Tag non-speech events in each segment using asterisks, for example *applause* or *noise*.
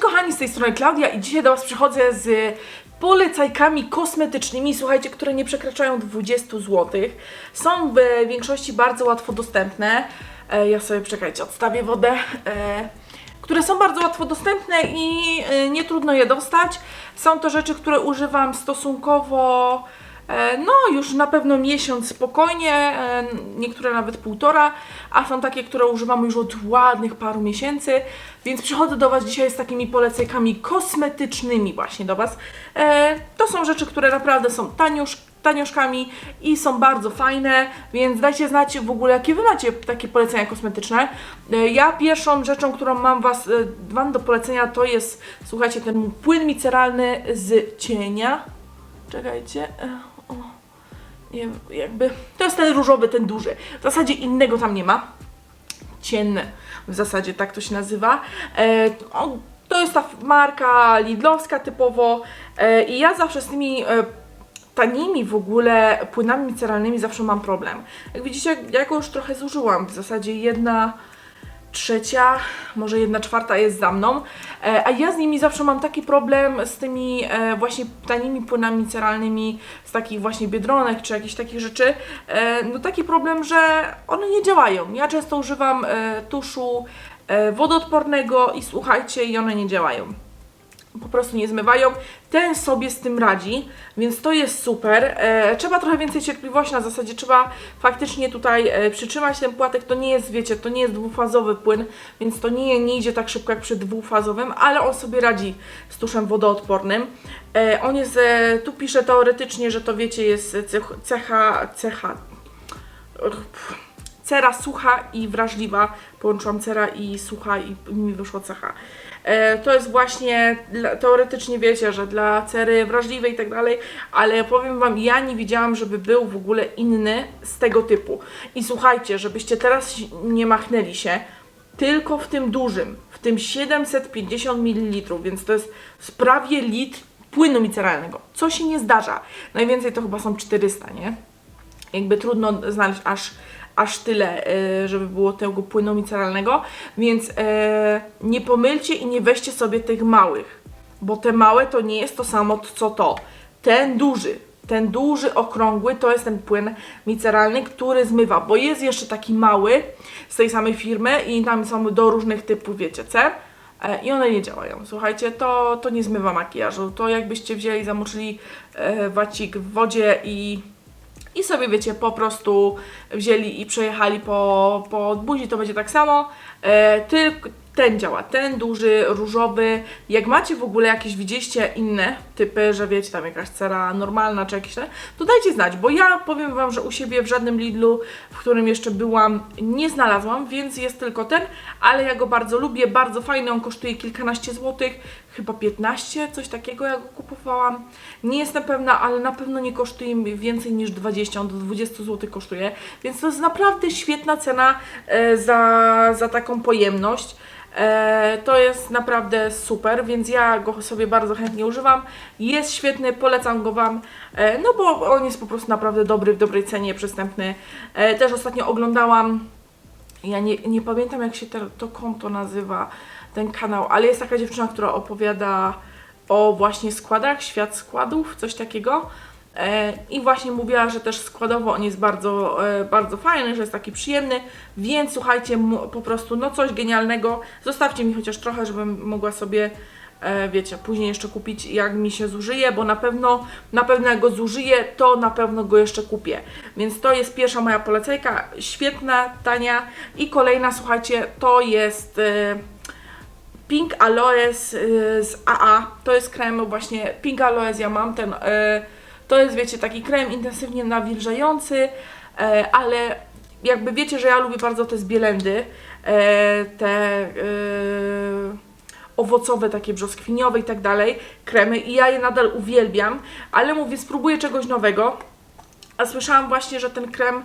kochani, z tej strony Klaudia i dzisiaj do Was przychodzę z polecajkami kosmetycznymi, słuchajcie, które nie przekraczają 20 zł. Są w większości bardzo łatwo dostępne. E, Ja sobie, czekajcie, odstawię wodę. E, Które są bardzo łatwo dostępne i e, nie trudno je dostać. Są to rzeczy, które używam stosunkowo No, już na pewno miesiąc spokojnie, e, niektóre nawet półtora, a są takie, które używam już od ładnych paru miesięcy, więc przychodzę do Was dzisiaj z takimi polecajkami kosmetycznymi właśnie do Was. E, To są rzeczy, które naprawdę są taniosz, tanioszkami i są bardzo fajne, więc dajcie znać w ogóle, jakie Wy macie takie polecenia kosmetyczne. E, Ja pierwszą rzeczą, którą mam was, e, Wam do polecenia, to jest, słuchajcie, ten płyn miceralny z cienia. Czekajcie. Jakby. To jest ten różowy, ten duży. W zasadzie innego tam nie ma. Cienny. W zasadzie tak to się nazywa. E, o, to jest ta marka Lidlowska typowo. E, I ja zawsze z tymi. E, tanimi w ogóle płynami miceralnymi zawsze mam problem. Jak widzicie, ja go już trochę zużyłam. W zasadzie jedna trzecia, może jedna czwarta jest za mną, e, a ja z nimi zawsze mam taki problem z tymi e, właśnie tanimi płynami miceralnymi, z takich właśnie biedronek czy jakichś takich rzeczy, e, no taki problem, że one nie działają. Ja często używam tuszu wodoodpornego i słuchajcie, i one nie działają po prostu nie zmywają. Ten sobie z tym radzi, więc to jest super. E, trzeba trochę więcej cierpliwości, na zasadzie trzeba faktycznie tutaj e, przytrzymać ten płatek. To nie jest, wiecie, to nie jest dwufazowy płyn, więc to nie, nie idzie tak szybko jak przy dwufazowym, ale on sobie radzi z tuszem wodoodpornym. E, on jest, e, tu pisze teoretycznie, że to wiecie, jest cech- cecha, cecha, pff, cera sucha i wrażliwa. Połączyłam cera i sucha i mi wyszło cecha. E, to jest właśnie, teoretycznie wiecie, że dla cery wrażliwej i tak dalej, ale powiem Wam, ja nie widziałam, żeby był w ogóle inny z tego typu. I słuchajcie, żebyście teraz nie machnęli się, tylko w tym dużym, w tym 750 ml, więc to jest prawie litr płynu miceralnego, co się nie zdarza. Najwięcej to chyba są 400, nie? jakby trudno znaleźć aż, aż tyle, e, żeby było tego płynu miceralnego, więc e, nie pomylcie i nie weźcie sobie tych małych, bo te małe to nie jest to samo co to. Ten duży, ten duży, okrągły to jest ten płyn miceralny, który zmywa, bo jest jeszcze taki mały z tej samej firmy i tam są do różnych typów, wiecie, cer. E, I one nie działają. Słuchajcie, to, to nie zmywa makijażu. To jakbyście wzięli, zamoczyli wacik w wodzie i i sobie wiecie, po prostu wzięli i przejechali po, po buzi, to będzie tak samo. E, tylko ten działa, ten duży, różowy. Jak macie w ogóle jakieś, widzieliście inne typy, że wiecie, tam jakaś cera normalna czy jakieś, to dajcie znać, bo ja powiem Wam, że u siebie w żadnym Lidlu, w którym jeszcze byłam, nie znalazłam, więc jest tylko ten, ale ja go bardzo lubię, bardzo fajny, on kosztuje kilkanaście złotych, chyba 15, coś takiego ja go kupowałam. Nie jestem pewna, ale na pewno nie kosztuje więcej niż 20, on do 20 zł kosztuje, więc to jest naprawdę świetna cena e, za, za taką pojemność. E, to jest naprawdę super, więc ja go sobie bardzo chętnie używam. Jest świetny, polecam go Wam, e, no bo on jest po prostu naprawdę dobry, w dobrej cenie, przystępny. Też ostatnio oglądałam ja nie, nie pamiętam jak się to konto nazywa, ten kanał, ale jest taka dziewczyna, która opowiada o właśnie składach, świat składów, coś takiego. E, I właśnie mówiła, że też składowo on jest bardzo, e, bardzo fajny, że jest taki przyjemny, więc słuchajcie, po prostu no coś genialnego. Zostawcie mi chociaż trochę, żebym mogła sobie, e, wiecie, później jeszcze kupić jak mi się zużyje, bo na pewno, na pewno jak go zużyję, to na pewno go jeszcze kupię. Więc to jest pierwsza moja polecajka, świetna, tania. I kolejna, słuchajcie, to jest... Pink Aloes y, z AA. To jest krem właśnie Pink Aloes, ja mam ten. y, To jest, wiecie, taki krem intensywnie nawilżający, y, ale jakby wiecie, że ja lubię bardzo te zbielendy, y, te owocowe, takie brzoskwiniowe i tak dalej, kremy i ja je nadal uwielbiam, ale mówię, spróbuję czegoś nowego. A słyszałam właśnie, że ten krem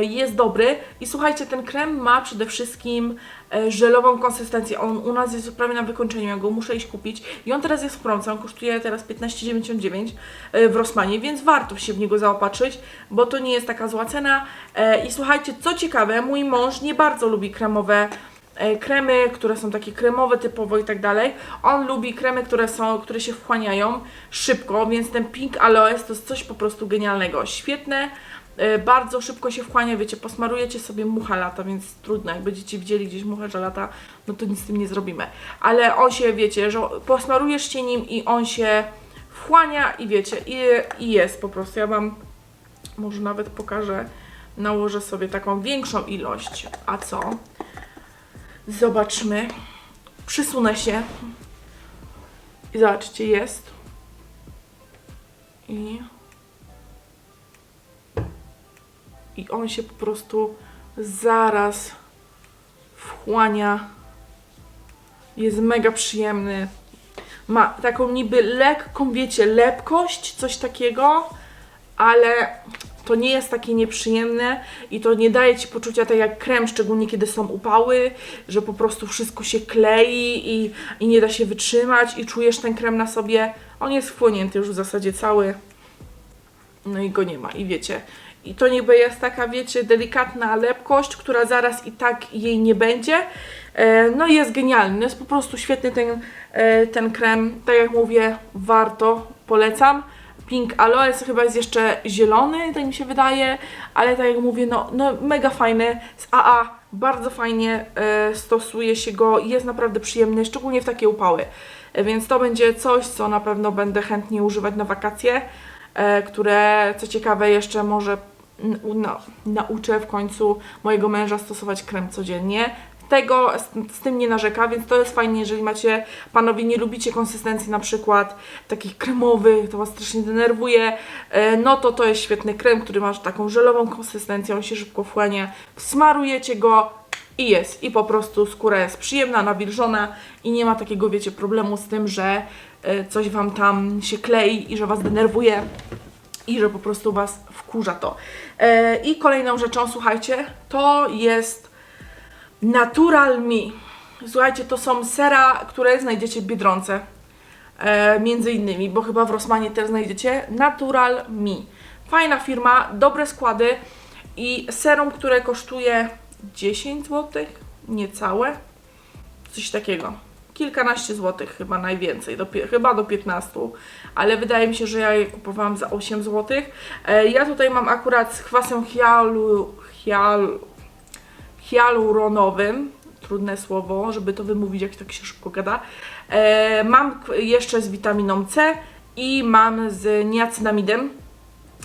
jest dobry i słuchajcie, ten krem ma przede wszystkim e, żelową konsystencję. On u nas jest prawie na wykończeniu, ja go muszę iść kupić i on teraz jest w promce, on kosztuje teraz 15,99 e, w Rossmanie, więc warto się w niego zaopatrzyć, bo to nie jest taka zła cena. E, I słuchajcie, co ciekawe, mój mąż nie bardzo lubi kremowe e, kremy, które są takie kremowe typowo i tak dalej. On lubi kremy, które są, które się wchłaniają szybko, więc ten Pink Aloes to jest coś po prostu genialnego. Świetne, e, bardzo szybko się wchłania, wiecie, posmarujecie sobie mucha lata, więc trudno, jak będziecie widzieli gdzieś muchę, że lata, no to nic z tym nie zrobimy. Ale on się, wiecie, że posmarujesz się nim i on się wchłania i wiecie, i, i jest po prostu. Ja Wam może nawet pokażę, nałożę sobie taką większą ilość. A co? Zobaczmy. Przysunę się. I zobaczcie, jest. I... I on się po prostu zaraz wchłania. Jest mega przyjemny. Ma taką niby lekką, wiecie, lepkość, coś takiego, ale to nie jest takie nieprzyjemne i to nie daje Ci poczucia tak jak krem, szczególnie kiedy są upały, że po prostu wszystko się klei i, i nie da się wytrzymać i czujesz ten krem na sobie. On jest wchłonięty już w zasadzie cały, no i go nie ma i wiecie. I to niby jest taka, wiecie, delikatna lepkość, która zaraz i tak jej nie będzie. E, No jest genialny, jest po prostu świetny ten, e, ten krem. Tak jak mówię, warto, polecam. Pink Aloes chyba jest jeszcze zielony, tak mi się wydaje, ale tak jak mówię, no, no mega fajny. Z AA bardzo fajnie e, stosuje się go jest naprawdę przyjemny, szczególnie w takie upały. Więc to będzie coś, co na pewno będę chętnie używać na wakacje, które co ciekawe jeszcze może nauczę w końcu mojego męża stosować krem codziennie. Tego z, z tym nie narzeka, więc to jest fajnie, jeżeli macie, panowie, nie lubicie konsystencji na przykład takich kremowych, to was strasznie denerwuje, e, no to to jest świetny krem, który ma taką żelową konsystencję, on się szybko wchłania, smarujecie go i jest. I po prostu skóra jest przyjemna, nawilżona i nie ma takiego, wiecie, problemu z tym, że e, coś wam tam się klei i że was denerwuje i że po prostu Was wkurza to. E, I kolejną rzeczą, słuchajcie, to jest Natural Me. Słuchajcie, to są sera, które znajdziecie w Biedronce. E, między innymi, bo chyba w Rossmanie też znajdziecie Natural Me. Fajna firma, dobre składy i serum, które kosztuje 10 zł, niecałe, coś takiego. Kilkanaście złotych chyba najwięcej, do, chyba do 15, ale wydaje mi się, że ja je kupowałam za 8 złotych. E, ja tutaj mam akurat z kwasem hialu, hial, hialuronowym, trudne słowo, żeby to wymówić, jak tak się szybko gada. E, mam jeszcze z witaminą C i mam z niacinamidem.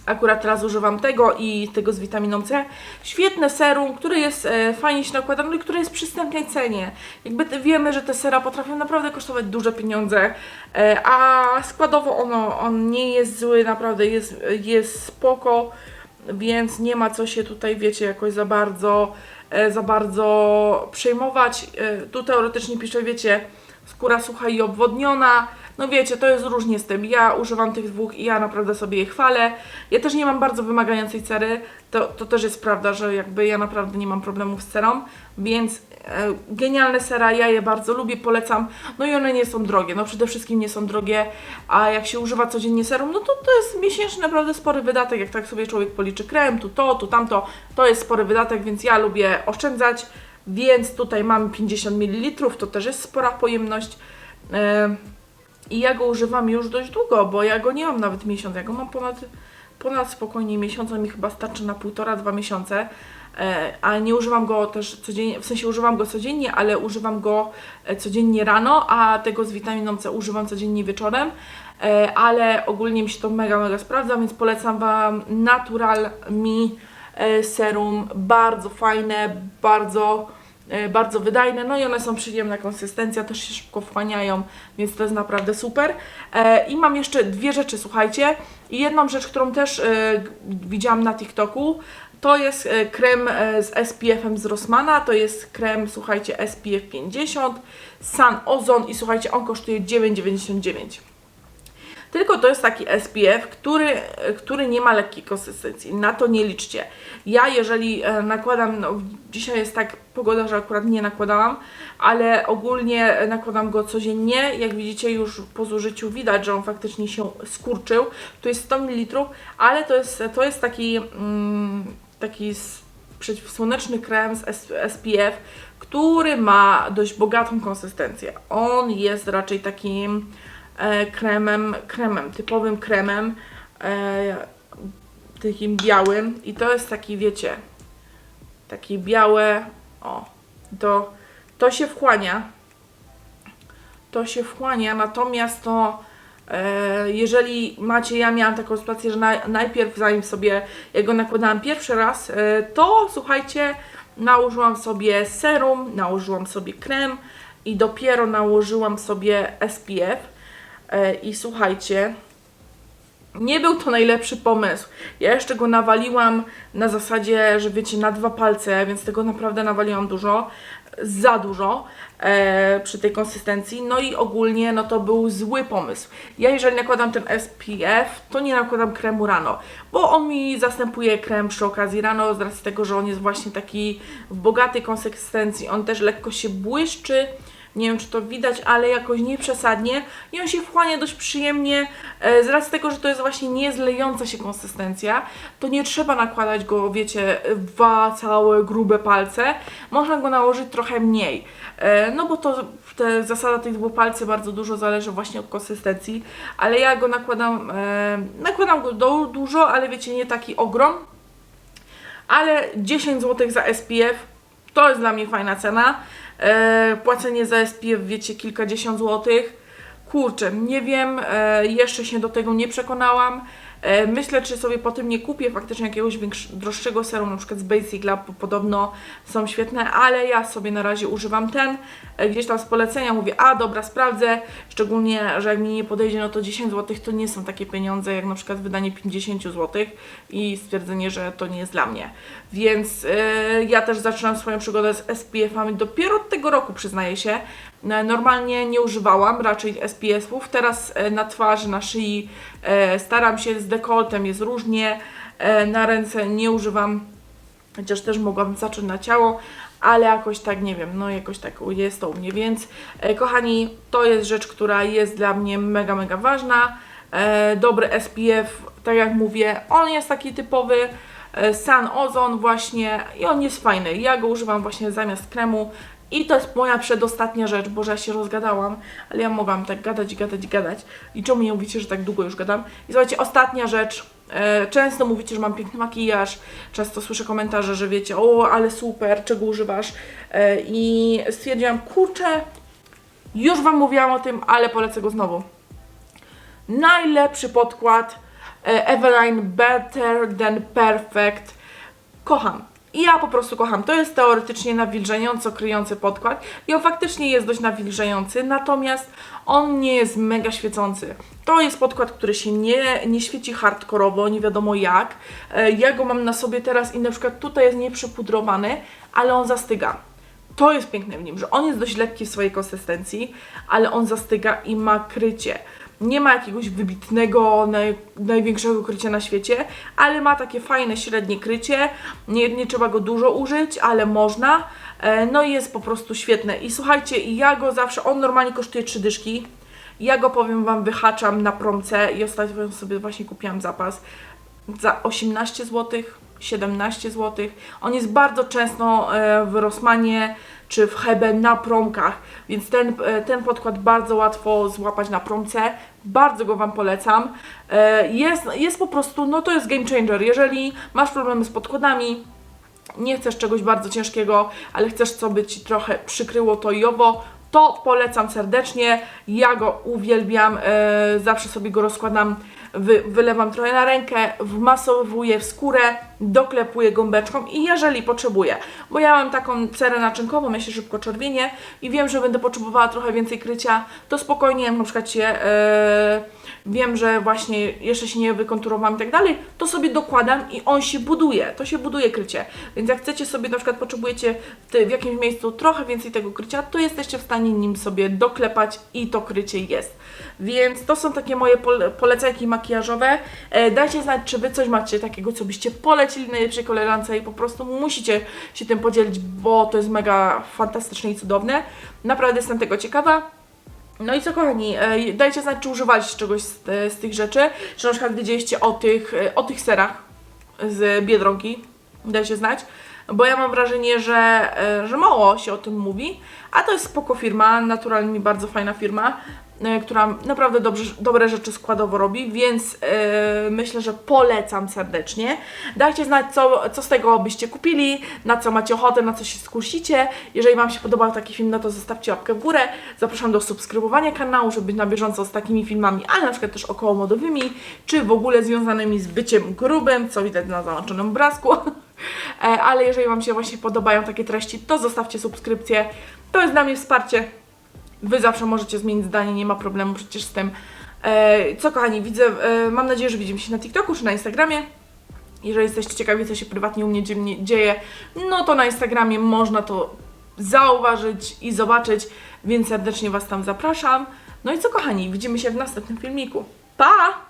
Akurat teraz używam tego i tego z witaminą C. Świetne serum, które jest e, fajnie się nakłada, no i które jest w przystępnej cenie. Jakby wiemy, że te sera potrafią naprawdę kosztować duże pieniądze, e, a składowo ono, on nie jest zły, naprawdę jest, jest spoko, więc nie ma co się tutaj, wiecie, jakoś za bardzo, e, za bardzo przejmować. E, tu teoretycznie pisze, wiecie, skóra sucha i obwodniona. No wiecie, to jest różnie z tym. Ja używam tych dwóch i ja naprawdę sobie je chwalę. Ja też nie mam bardzo wymagającej cery. To, to też jest prawda, że jakby ja naprawdę nie mam problemów z cerą, więc e, genialne sera, ja je bardzo lubię, polecam. No i one nie są drogie, no przede wszystkim nie są drogie, a jak się używa codziennie serum, no to to jest miesięczny naprawdę spory wydatek, jak tak sobie człowiek policzy krem, tu to, tu tamto, to jest spory wydatek, więc ja lubię oszczędzać, więc tutaj mamy 50 ml, to też jest spora pojemność. E, i ja go używam już dość długo, bo ja go nie mam nawet miesiąc, ja go mam ponad, ponad spokojnie miesiąc, on mi chyba starczy na półtora, dwa miesiące, ale nie używam go też codziennie, w sensie używam go codziennie, ale używam go e, codziennie rano, a tego z witaminą C używam codziennie wieczorem, e, ale ogólnie mi się to mega, mega sprawdza, więc polecam Wam Natural Me e, serum, bardzo fajne, bardzo bardzo wydajne, no i one są przyjemna konsystencja, też się szybko wchłaniają, więc to jest naprawdę super. E, I mam jeszcze dwie rzeczy, słuchajcie. I jedną rzecz, którą też e, widziałam na TikToku, to jest e, krem e, z SPF-em z Rossmana, to jest krem, słuchajcie, SPF 50, Sun Ozone i słuchajcie, on kosztuje 9,99. Tylko to jest taki SPF, który, który nie ma lekkiej konsystencji. Na to nie liczcie. Ja jeżeli e, nakładam, no, dzisiaj jest tak pogoda, że akurat nie nakładałam, ale ogólnie nakładam go codziennie. Jak widzicie już po zużyciu widać, że on faktycznie się skurczył. To jest 100 ml, ale to jest, to jest taki, mm, taki przeciwsłoneczny krem z SPF, który ma dość bogatą konsystencję. On jest raczej takim e, kremem, kremem, typowym kremem, e, takim białym. I to jest taki, wiecie, takie białe, o, to, to się wchłania, to się wchłania, natomiast to e, jeżeli macie, ja miałam taką sytuację, że na, najpierw zanim sobie, jak go nakładałam pierwszy raz, e, to słuchajcie, nałożyłam sobie serum, nałożyłam sobie krem i dopiero nałożyłam sobie SPF e, i słuchajcie, nie był to najlepszy pomysł. Ja jeszcze go nawaliłam na zasadzie, że wiecie, na dwa palce, więc tego naprawdę nawaliłam dużo, za dużo e, przy tej konsystencji. No i ogólnie, no to był zły pomysł. Ja jeżeli nakładam ten SPF, to nie nakładam kremu rano, bo on mi zastępuje krem przy okazji rano, z racji tego, że on jest właśnie taki w bogatej konsystencji. On też lekko się błyszczy. Nie wiem, czy to widać, ale jakoś nie przesadnie i on się wchłania dość przyjemnie. E, Z racji tego, że to jest właśnie niezlejąca się konsystencja, to nie trzeba nakładać go, wiecie, dwa całe grube palce. Można go nałożyć trochę mniej. E, No bo to te, zasada tych dwóch palcy bardzo dużo zależy właśnie od konsystencji, ale ja go nakładam, e, nakładam go do, dużo, ale wiecie, nie taki ogrom, ale 10 zł za SPF to jest dla mnie fajna cena. E, płacenie za SPF, wiecie, kilkadziesiąt złotych. Kurczę, nie wiem, e, jeszcze się do tego nie przekonałam. E, myślę, czy sobie po tym nie kupię faktycznie jakiegoś droższego serum, na przykład z Basic Lab, bo podobno są świetne, ale ja sobie na razie używam ten. E, gdzieś tam z polecenia mówię, a dobra, sprawdzę. Szczególnie, że jak mi nie podejdzie, no to 10 zł to nie są takie pieniądze, jak na przykład wydanie 50 zł i stwierdzenie, że to nie jest dla mnie. Więc e, ja też zaczynam swoją przygodę z SPF-ami dopiero od tego roku, przyznaję się. E, Normalnie nie używałam raczej SPF-ów. Teraz e, na twarzy, na szyi e, staram się z dekoltem, jest różnie. E, Na ręce nie używam, chociaż też mogłam zacząć na ciało, ale jakoś tak nie wiem, no jakoś tak jest to u mnie, więc kochani, to jest rzecz, która jest dla mnie mega, mega ważna. Dobry SPF, tak jak mówię, on jest taki typowy Sun Ozone właśnie i on jest fajny. Ja go używam właśnie zamiast kremu i to jest moja przedostatnia rzecz, bo że ja się rozgadałam, ale ja mogłam tak gadać, gadać, gadać. I czemu nie mówicie, że tak długo już gadam? I słuchajcie, ostatnia rzecz. E, Często mówicie, że mam piękny makijaż, często słyszę komentarze, że wiecie, o, ale super, czego używasz? E, I stwierdziłam, kurczę, już Wam mówiłam o tym, ale polecę go znowu. Najlepszy podkład e, Eveline Better Than Perfect. Kocham. I ja po prostu kocham. To jest teoretycznie nawilżająco kryjący podkład i on faktycznie jest dość nawilżający, natomiast on nie jest mega świecący. To jest podkład, który się nie, nie świeci hardkorowo, nie wiadomo jak. E, Ja go mam na sobie teraz i na przykład tutaj jest nieprzepudrowany, ale on zastyga. To jest piękne w nim, że on jest dość lekki w swojej konsystencji, ale on zastyga i ma krycie. Nie ma jakiegoś wybitnego, naj, największego krycia na świecie, ale ma takie fajne, średnie krycie. Nie, nie trzeba go dużo użyć, ale można. E, No i jest po prostu świetne. I słuchajcie, ja go zawsze, on normalnie kosztuje 3 dyszki. Ja go powiem Wam, wyhaczam na promce i ostatnio sobie właśnie kupiłam zapas za 18 zł, 17 zł. On jest bardzo często e, w Rossmanie czy w Hebe na promkach, więc ten, e, ten podkład bardzo łatwo złapać na promce. Bardzo go Wam polecam. E, Jest, jest po prostu, no to jest game changer. Jeżeli masz problemy z podkładami, nie chcesz czegoś bardzo ciężkiego, ale chcesz, co by Ci trochę przykryło to i owo, to polecam serdecznie. Ja go uwielbiam, e, zawsze sobie go rozkładam, wy, wylewam trochę na rękę, wmasowuję w skórę, doklepuję gąbeczką i jeżeli potrzebuję, bo ja mam taką cerę naczynkową, ja się szybko czerwienię i wiem, że będę potrzebowała trochę więcej krycia, to spokojnie, na przykład się e, wiem, że właśnie jeszcze się nie wykonturowałam i tak dalej, to sobie dokładam i on się buduje, to się buduje krycie. Więc jak chcecie sobie, na przykład potrzebujecie w, w jakimś miejscu trochę więcej tego krycia, to jesteście w stanie nim sobie doklepać i to krycie jest. Więc to są takie moje pole- polecajki makijażowe. E, dajcie znać, czy Wy coś macie takiego, co byście polecili najlepszej koleżance i po prostu musicie się tym podzielić, bo to jest mega fantastyczne i cudowne. Naprawdę jestem tego ciekawa. No i co kochani, e, dajcie znać, czy używaliście czegoś z, te- z tych rzeczy, czy na przykład wiedzieliście o tych, e, o tych serach z Biedronki, dajcie znać. bo ja mam wrażenie, że, e, że mało się o tym mówi, a to jest spoko firma, naturalnie bardzo fajna firma, e, która naprawdę dobrze, dobre rzeczy składowo robi, więc e, myślę, że polecam serdecznie. Dajcie znać, co, co z tego byście kupili, na co macie ochotę, na co się skusicie. Jeżeli Wam się podobał taki film, no to zostawcie łapkę w górę. Zapraszam do subskrybowania kanału, żeby być na bieżąco z takimi filmami, ale na przykład też okołomodowymi, czy w ogóle związanymi z byciem grubym, co widać na załączonym obrazku. *laughs* E, ale jeżeli Wam się właśnie podobają takie treści, to zostawcie subskrypcję. To jest dla mnie wsparcie. Wy zawsze możecie zmienić zdanie, nie ma problemu przecież z tym. E, co kochani, widzę, e, mam nadzieję, że widzimy się na TikToku czy na Instagramie. Jeżeli jesteście ciekawi, co się prywatnie u mnie dzie- dzieje, no to na Instagramie można to zauważyć i zobaczyć, więc serdecznie Was tam zapraszam. No i co kochani, widzimy się w następnym filmiku. Pa!